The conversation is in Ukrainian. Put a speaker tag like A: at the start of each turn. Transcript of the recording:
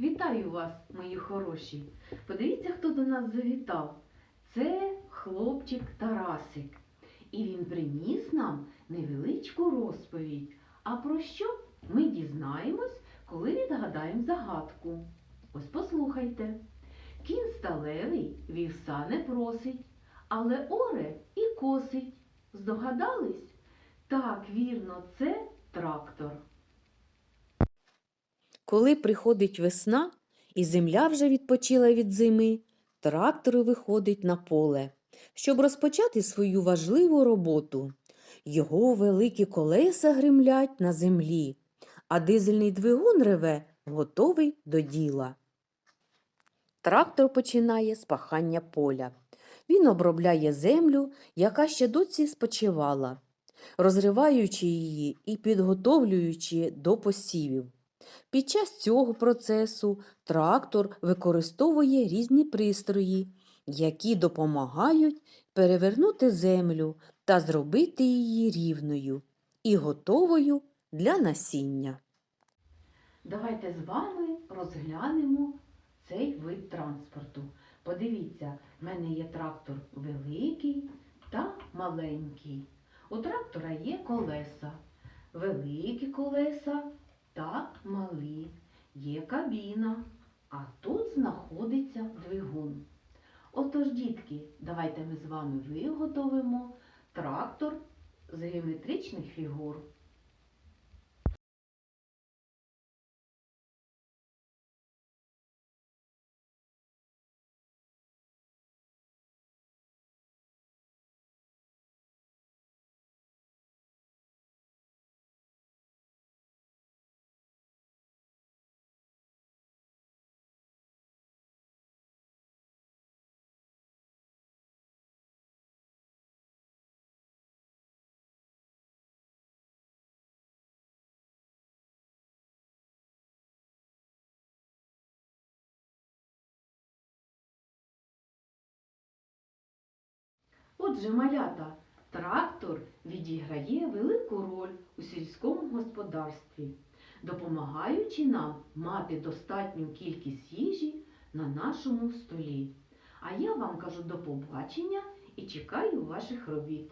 A: Вітаю вас, мої хороші. Подивіться, хто до нас завітав. Це хлопчик Тарасик. І він приніс нам невеличку розповідь. А про що ми дізнаємось, коли відгадаємо загадку. Ось послухайте. Кінь сталевий вівса не просить, але оре і косить. Здогадались? Так, вірно, це трактор.
B: Коли приходить весна і земля вже відпочила від зими, трактор виходить на поле, щоб розпочати свою важливу роботу. Його великі колеса гримлять на землі, а дизельний двигун реве, готовий до діла. Трактор починає з пахання поля. Він обробляє землю, яка ще доці спочивала, розриваючи її і підготовлюючи до посівів. Під час цього процесу трактор використовує різні пристрої, які допомагають перевернути землю та зробити її рівною і готовою для насіння.
A: Давайте з вами розглянемо цей вид транспорту. Подивіться, в мене є трактор великий та маленький. У трактора є колеса, великі колеса та мали, Є кабіна, а тут знаходиться двигун. Отож, дітки, давайте ми з вами виготовимо трактор з геометричних фігур. Отже, малята, трактор відіграє велику роль у сільському господарстві, допомагаючи нам мати достатню кількість їжі на нашому столі. А я вам кажу до побачення і чекаю ваших робіт.